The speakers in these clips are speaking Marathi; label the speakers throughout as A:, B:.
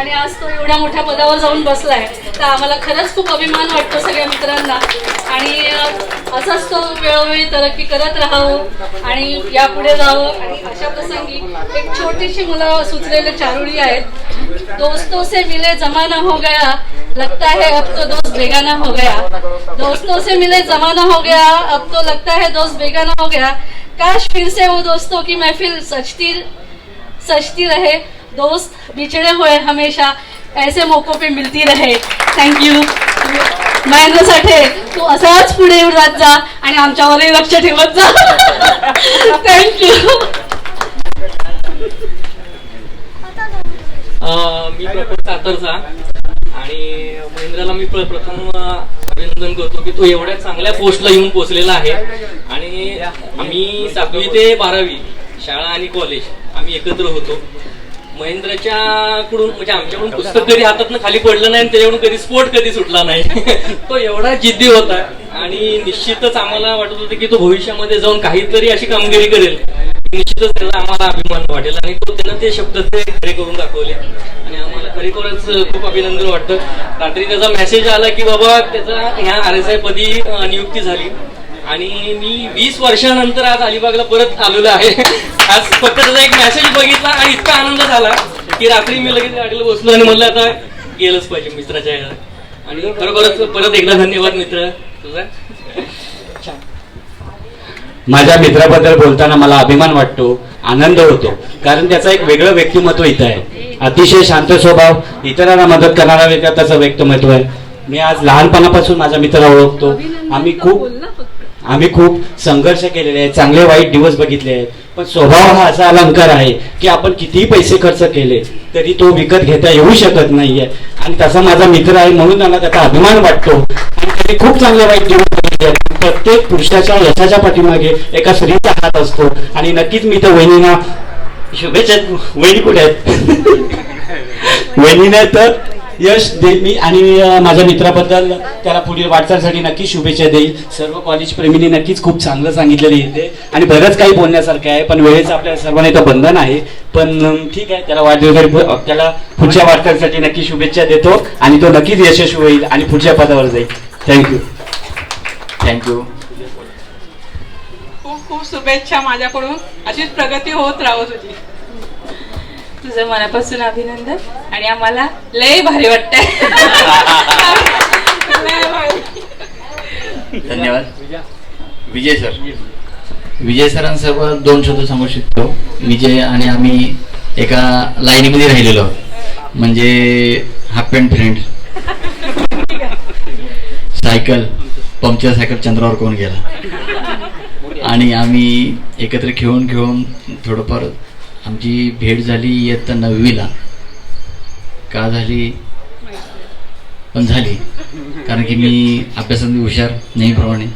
A: आणि आज तो एवढ्या मोठ्या पदावर जाऊन बसलाय. तर आम्हाला खरंच खूप अभिमान वाटतो सगळ्या मित्रांना. आणि असाच तो वेळोवेळी तरक्की करत राहावं आणि यापुढे जावं. आणि अशा प्रसंगी एक छोटीशी मुलं सुचलेले चारुळी आहेत. दोस्तों से मिले जमाना हो गया. लगता है अब तो दोस्त बेगाना हो गया. दोस्तों से मिले जमाना हो गया. अब तो लगता है दोस्त बेगाना हो गया. काश फिर से वो दोस्तों की महफिल सजती सजती रहे. दोस्त बिछड़े हुए हमेशा ऐसे मौकों पे मिलती रहे। थँक्यू महेंद्र साठे तू असाच पुढे येऊन जात जा आणि आमच्यावरही लक्ष ठेवत जा. थँक्यू
B: यू मी प्रफुल्ल सातरचा आणि महेंद्रला मी प्रथम अभिनंदन करतो की तो एवढ्या चांगल्या पोस्टला येऊन पोहोचलेला आहे. आणि आम्ही सातवी ते बारावी शाळा आणि कॉलेज आम्ही एकत्र होतो. महेंद्रच्या कडून म्हणजे आमच्याकडून पुस्तक कधी हातातनं खाली पडलं नाही आणि त्याच्याकडून कधी स्फोट कधी सुटला नाही. तो एवढा जिद्दी होता. आणि निश्चितच आम्हाला वाटत होतं की तो भविष्यामध्ये जाऊन काहीतरी अशी कामगिरी करेल. निश्चितच त्याचा आम्हाला अभिमान वाटेल आणि तो त्यानं ते शब्द ते खरे करून दाखवले. आणि आम्हाला खरेखरच खूप अभिनंदन वाटतं. रात्री त्याचा मेसेज आला की बाबा त्याचा ह्या आर एस आय पदी नियुक्ती झाली. आणि मी वीस वर्षानंतर आज अलिबागला परत आलेलो आहे. आज फक्त त्याचा एक मेसेज बघितला आणि इतका आनंद झाला की रात्री मी लगेच गाडीला बसलो आणि म्हणलं आता गेलंच पाहिजे मित्राच्या ह्याला. आणि खरोखरच परत एकदा धन्यवाद मित्र. तुझा?
C: माझ्या मित्राबद्दल बोलताना मला अभिमान वाटतो आनंद होतो कारण त्याचा एक वेगळं व्यक्तिमत्व इथं आहे. अतिशय शांत स्वभाव इतरांना मदत करणारा वेगळा त्याचं व्यक्तिमत्व आहे. मी आज लहानपणापासून माझा मित्र ओळखतो. आम्ही खूप आम्ही खूप संघर्ष केलेले आहेत चांगले वाईट दिवस बघितले आहेत. पण स्वभाव हा असा अलंकार आहे की आपण कितीही पैसे खर्च केले तरी तो विकत घेता येऊ शकत नाहीये. आणि तसा माझा मित्र आहे म्हणून त्यांना त्याचा अभिमान वाटतो. आणि त्याने खूप चांगले वाईट दिवस बघितले आहेत. प्रत्येक पुरुषाच्या यशाच्या पाठीमागे एका स्त्रीचा हात असतो. आणि नक्कीच मी तर वहिनीना शुभेच्छा वहिनी कुठे आहेत? वहिनीने तर यश देईल मी आणि माझ्या मित्राबद्दल त्याला पुढील वाटचालीसाठी नक्की शुभेच्छा देईल. सर्व कॉलेज प्रेमींनी नक्कीच खूप चांगलं सांगितलेलं इथे. आणि बरंच काही बोलण्यासारखं आहे पण वेळेचं आपल्या सर्वांना इथं बंधन आहे. पण ठीक आहे त्याला वाढदिवस त्याला पुढच्या वाटचालीसाठी नक्की शुभेच्छा देतो आणि तो नक्कीच यशस्वी होईल आणि पुढच्या पदावर जाईल. थँक्यू
D: थँक्यू
E: खूप खूप शुभेच्छा माझ्याकडून. अशीच प्रगती होत राहू तुझी.
F: तुझं मनापासून अभिनंदन. आणि आम्हाला लय भारी वाटतंय.
E: लय भारी.
D: धन्यवाद विजय सर. विजय सरांसोबत दोन शब्द सांगू शकतो. विजय आणि आम्ही एका लाईनीमध्ये राहिलेलो आहोत. म्हणजे half pant friend. Cycle. Puncture cycle चंद्रावर कोण गेला? आणि आम्ही एकत्र खेळून खेळून थोडंफार आमची भेट झाली इयत्ता नववीला. का झाली? पण झाली. कारण की मी अभ्यासामध्ये हुशार नेहमीप्रमाणे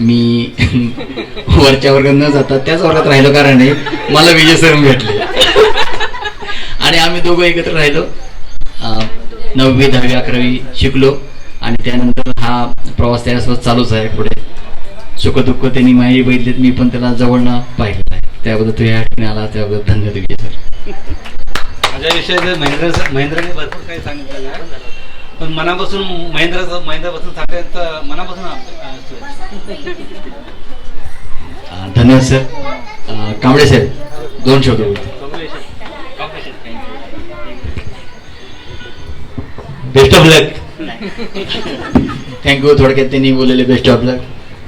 D: मी वरच्या वर्गात न जाता त्याच वर्गात राहिलो कारण नाही मला विजय सर भेटले. आणि आम्ही दोघं एकत्र राहिलो. नववी दहावी अकरावी शिकलो. आणि त्यानंतर हा प्रवास त्याच्यासोबत चालूच आहे पुढे. सुखदुःख त्यांनी माहिती बघितलेत मी पण त्याला जवळनं पाहिलेलं आहे. त्याबद्दल तो या ठिकाणी आला त्याबद्दल धन्यवाद विजय सर
G: माझ्याविषयी जर महेंद्र महेंद्रने भरपूर काही सांगितलेलं आहे. पण मनापासून महेंद्र महेंद्रपासून सांगायचं तर मनापासून
D: धन्यवाद सर कांबळे साहेब दोन शब्द बोलतो.
C: बेस्ट ऑफ लक
D: थँक्यू थोडक्यात त्यांनी बोललेले बेस्ट ऑफ लक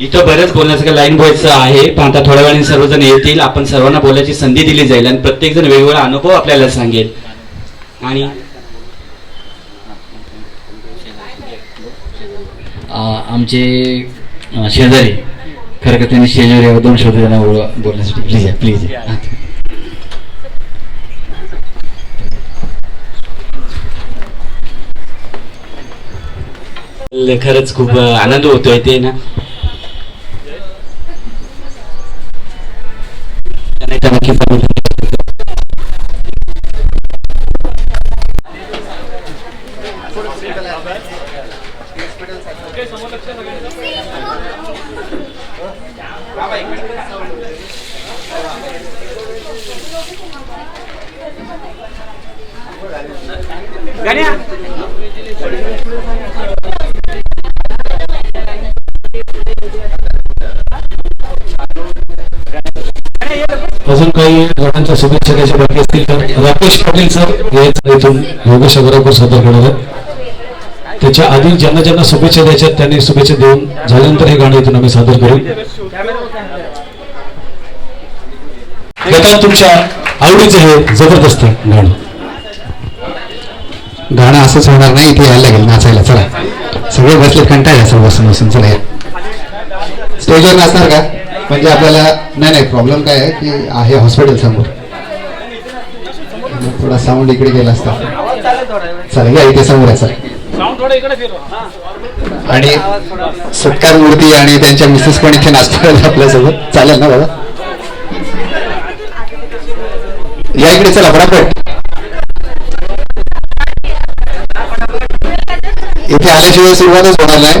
C: इथं बरंच बोलण्यासारखं लाईन बॉयचं आहे पण आता थोड्या वेळाने सर्वजण येतील. आपण सर्वांना बोलायची संधी दिली जाईल आणि प्रत्येक जण वेगवेगळा अनुभव आपल्याला सांगेल. आणि
D: आमचे शेजारी. खरं का त्यांनी शेजारी दोन शब्द त्यांना बोलण्यासाठी. प्लीज या प्लीज.
C: खरंच खूप आनंद होतोय ते ना.
H: अजून काही गणांच्या शुभेच्छा द्यायच्या बाकी असतील तर राकेश पाटील सर यायचं इथून. योगेश अग्रवाल सादर करणार आहेत. त्याच्या आधी ज्यांना ज्यांना शुभेच्छा द्यायच्या त्यांनी शुभेच्छा देऊन झाल्यानंतर हे गाणं इथून आम्ही सादर करू. आता तुमच्या आवडीचं हे जबरदस्त गाणं.
I: गाणं असंच होणार नाही इथे यायला लागेल नाचायला. चला. सगळे बसले कंटाळ असं बसून बसून. चला या. स्टेजवर नाचणार का? म्हणजे आपल्याला नाही नाही प्रॉब्लेम काय आहे की आहे हॉस्पिटल समोर. थोडा साऊंड इकडे गेला असता. चला या इथे समोर आहे चला. आणि सत्कार मूर्ती आणि त्यांच्या मिसेस पण इथे नाचतात आपल्यासोबत. चालेल ना बाबा? या इकडे चला बराबर. इथे आल्याशिवाय सुरुवातच होणार नाही.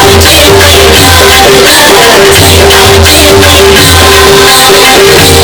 I: I'm yes,
J: yes, take yes,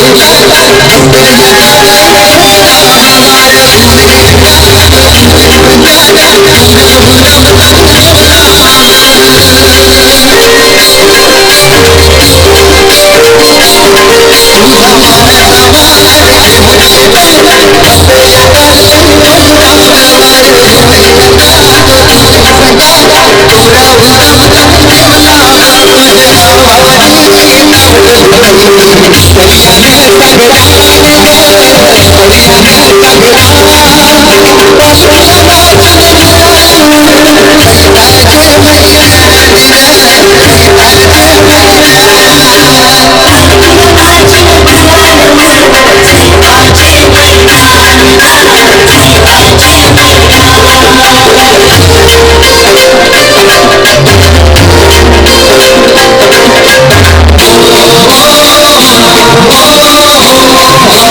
J: I'm Oh,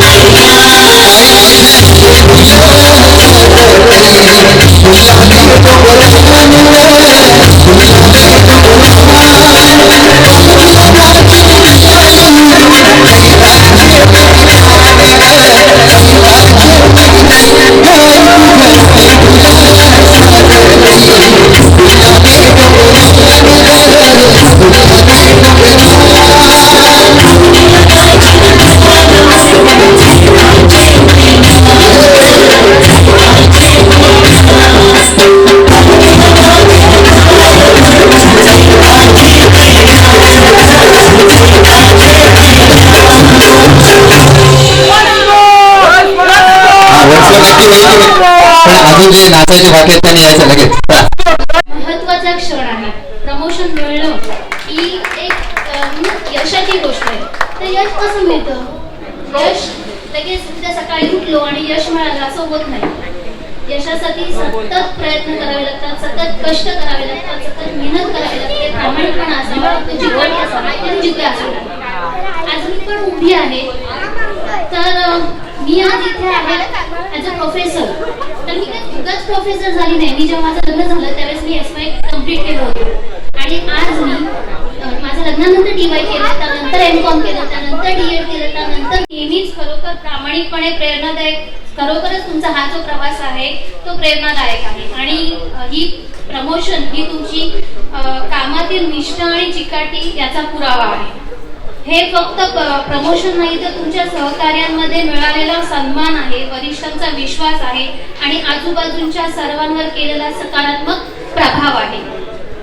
J: हा, पण उभी आहे. तर मी आज इथे आहे ॲज अ प्रोफेसर तर मी काही उगाच प्रोफेसर झाली नाही. मी जेव्हा माझं लग्न झालं त्यावेळेस मी एस वाय कंप्लीट केलं होतं. आणि आज मी माझ्या माझं लग्नानंतर डी वाय केलं त्यानंतर एम कॉम केलं त्यानंतर डी एड केलं त्यानंतर नेहमीच खरोखर प्रामाणिकपणे प्रेरणादायक खरोखरच तुमचा हा जो प्रवास आहे तो प्रेरणादायक आहे. आणि ही प्रमोशन ही तुमची कामातील निष्ठा आणि चिकाटी याचा पुरावा आहे. हे फक्त प्रमोशन नाही तर तुमच्या सहकार्यांमध्ये मिळालेला सन्मान आहे वरिष्ठांचा विश्वास आहे आणि आजूबाजूच्या सर्वांवर केलेला सकारात्मक प्रभाव आहे.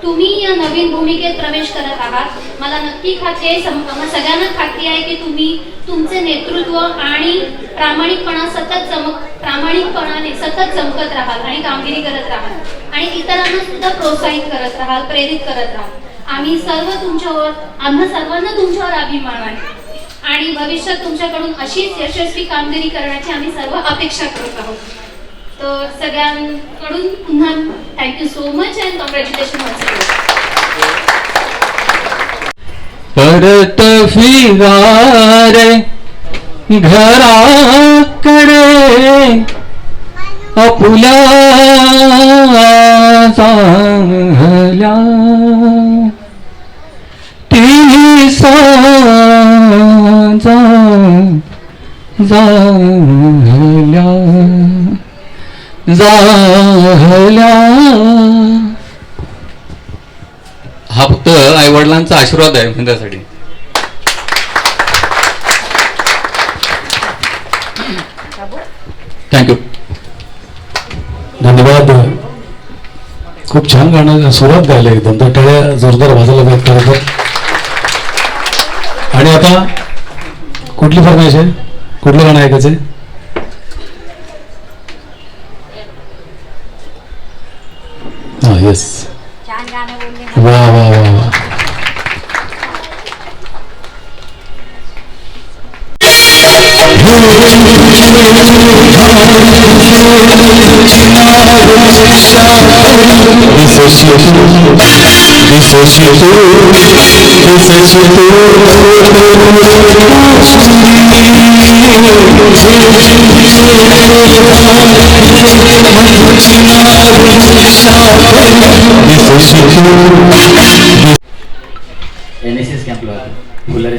J: तुम्ही या नवीन भूमिकेत प्रवेश करत आहात. मला नक्की खात्री आहे सगळ्यांना खात्री आहे की तुम्ही तुमचे नेतृत्व आणि प्रामाणिकपणा सतत चमक प्रामाणिकपणाने सतत चमकत राहाल आणि कामगिरी करत राहाल. आणि इतरांना सुद्धा प्रोत्साहित करत राहाल प्रेरित करत राहाल. आम्ही सर्व तुमच्यावर आम्हा सर्वांना तुमच्यावर अभिमान आहे. आणि भविष्यात तुमच्याकडून अशीच यशस्वी कामगिरी करण्याची आम्ही सर्व अपेक्षा करत आहोत. तर सगळ्यांकडून पुन्हा thank you so much and congratulation
B: परत फिरारे घराकडे आपुल्या झाल्या
K: हा फक्त आई वडिलांचा आशीर्वाद आहे म्हणण्यासाठी थँक्यू
H: धन्यवाद. खूप छान गाणं सुरुवात गायलं एकदम तर टाळ्या जोरदार वाजायला पाहिजे खरं तर आणि आता कुठली फरमाईश आहे? कुठलं गाणं ऐकायचं आहे? येस वा वा वा वा
D: एन एस एस कॅम्पला होतो फुलारे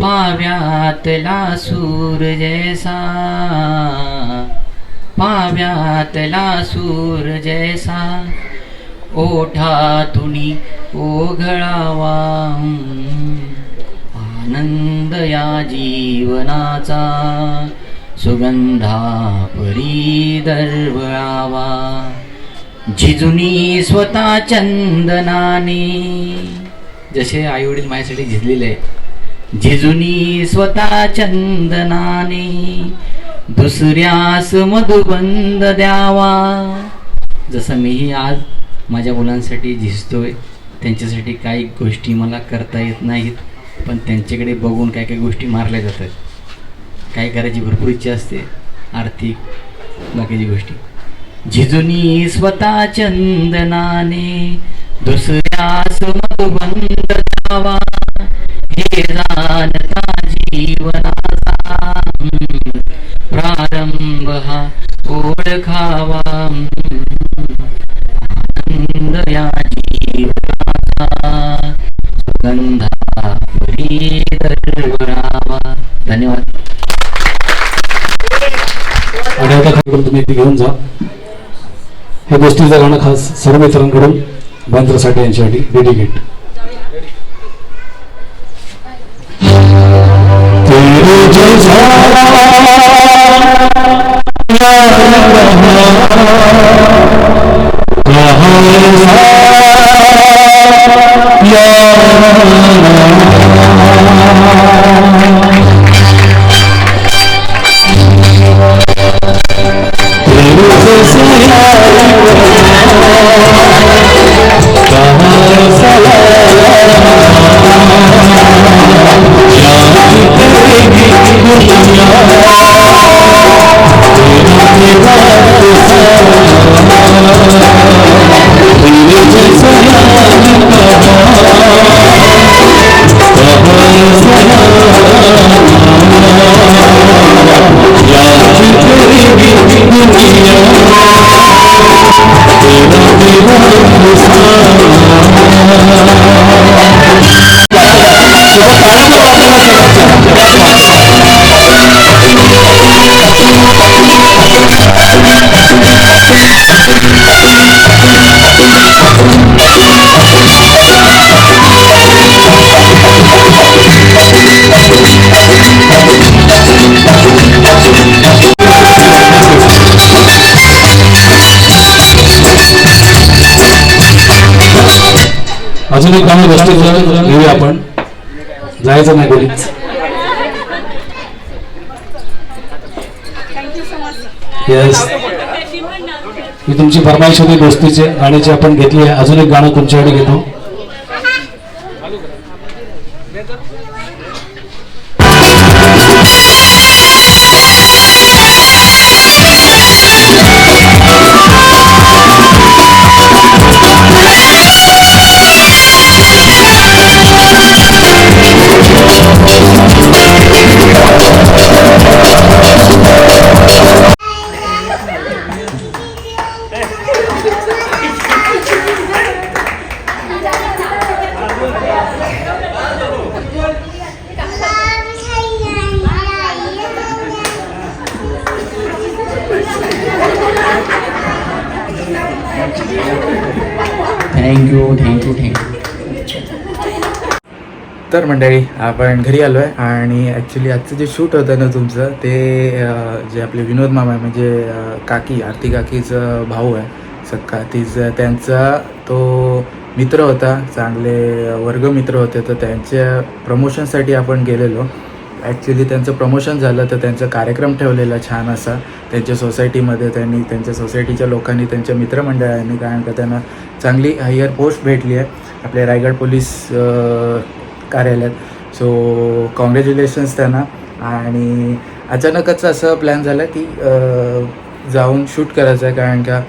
D: पाव्यातला सूर जैसा पाव्यातला सूर जैसा ओठातुनी ओघळावा. आनंद या जीवनाचा सुगंधा परी दरवळावा. झिजुनी स्वतः चंदनाने. जसे आईवडील माझ्यासाठी झिजलेले आहे झिजुनी स्वतः चंदनाने दुसऱ्यास मधुबंद द्यावा. जसं मीही आज माझ्या मुलांसाठी झिजतोय त्यांच्यासाठी काही गोष्टी मला करता येत नाहीत पण त्यांच्याकडे बघून काय काही गोष्टी मारल्या जातात. काय करायची भरपूर इच्छा असते आर्थिक बाकीची गोष्टी. झिजुनी स्वतः चंदनाने दुसऱ्यास मधुबंद द्यावा. हे धन्यवाद.
H: आणि आता खरं तुम्ही ती घेऊन जा. हे गोष्टीचं गाणं खास सर्व मित्रांकडून महेंद्र साठे यांच्यासाठी डेडिकेट Yeah. जैसा अजून जायचं नाही बोलीच येस मी तुमची फरमाईश होती दोस्तीचे गाण्याची आपण घेतली आहे अजून एक गाणं तुमच्याकडे घेतो.
D: थँक्यू थँक्यू थँक्यू
L: तर मंडळी आपण घरी आलो आहे आणि ॲक्च्युली आजचं जे शूट होतं ना तुमचं ते जे आपले विनोद मामा आहे म्हणजे काकी आरती काकीचं भाऊ आहे सक्का तीच त्यांचा तो मित्र होता चांगले वर्गमित्र होते तर त्यांच्या प्रमोशनसाठी आपण गेलेलो. ॲक्च्युली त्यांचं प्रमोशन झालं तर त्यांचा कार्यक्रम ठेवलेला छान असा. त्यांच्या सोसायटीमध्ये त्यांनी त्यांच्या सोसायटीच्या लोकांनी त्यांच्या मित्रमंडळांनी कारण का त्यांना चांगली हायर पोस्ट भेटली आहे. आपल्या रायगड पोलीस कार्यालयात. सो कॉंग्रॅच्युलेशन्स त्यांना. आणि अचानकच असं प्लॅन झाला की जाऊन शूट करायचं आहे कारण का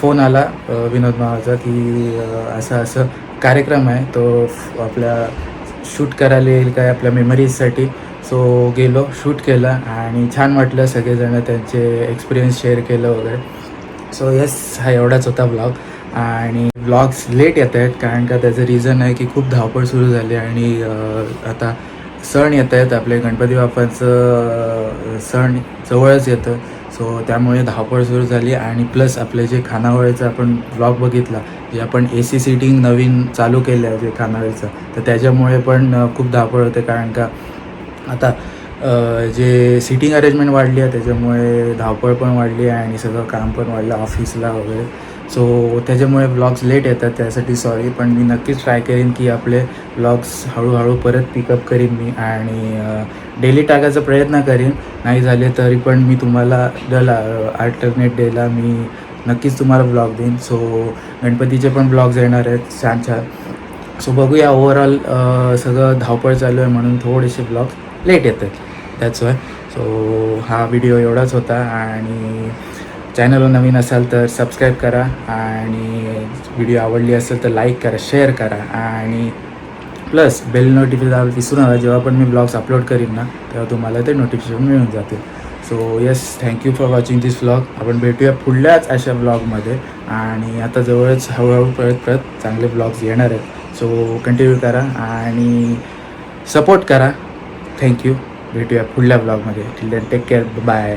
L: फोन आला विनोद मावाचा की असा असं असं कार्यक्रम आहे. तो आपल्या शूट करायला येईल काय आपल्या मेमरीजसाठी सो गेलो शूट केलं आणि छान वाटलं सगळेजण त्यांचे एक्सपिरियन्स शेअर केलं वगैरे. सो येस हा एवढाच होता ब्लॉग आणि ब्लॉग्स लेट येत आहेत कारण का त्याचं रिझन आहे की खूप धावपळ सुरू झाली आणि आता सण येत आहेत. आपले गणपती बाप्पाचं सण जवळच येतं. सो त्यामुळे धावपळ सुरू झाली आणि प्लस आपले जे खानावळीचं आपण ब्लॉग बघितला जे आपण ए सी सिटिंग नवीन चालू केलं आहे जे खानावळीचं तर त्याच्यामुळे पण खूप धावपळ होते कारण का आता जे सिटिंग अरेंजमेंट वाढली आहे त्याच्यामुळे धावपळ पण वाढली आहे आणि सगळं काम पण वाढलं ऑफिसला वगैरे. सो त्याच्यामुळे ब्लॉग्स लेट येतात त्यासाठी सॉरी पण मी नक्कीच ट्राय करीन की आपले ब्लॉग्स हळूहळू परत पिकअप करीन मी आणि डेली टाकायचा प्रयत्न करीन. नाही झाले तरी पण मी तुम्हाला डला अल्टरनेट डेला मी नक्कीच तुम्हाला ब्लॉग देईन. सो गणपतीचे पण ब्लॉग्स येणार आहेत छान छान. सो बघूया ओव्हरऑल सगळं धावपळ चालू आहे म्हणून थोडेसे ब्लॉग्स लेट येतात त्याच वाय सो हा व्हिडिओ एवढाच होता आणि चॅनलवर नवीन असाल तर सबस्क्राईब करा आणि व्हिडिओ आवडली असेल तर लाईक करा शेअर करा आणि प्लस बेल नोटिफिकेशन विसरू नका. जेव्हा पण मी ब्लॉग्स अपलोड करीन ना तेव्हा तुम्हाला ते नोटिफिकेशन मिळून जातील. So yes thank you for watching this blog आपण भेटूया पुढल्याच अशा ब्लॉगमध्ये आणि आता जवळच हळूहळू परत परत चांगले ब्लॉग्स येणार आहेत. सो कंटिन्यू करा आणि सपोर्ट करा. थँक्यू भेटूया पुढल्या ब्लॉगमध्ये till then take care bye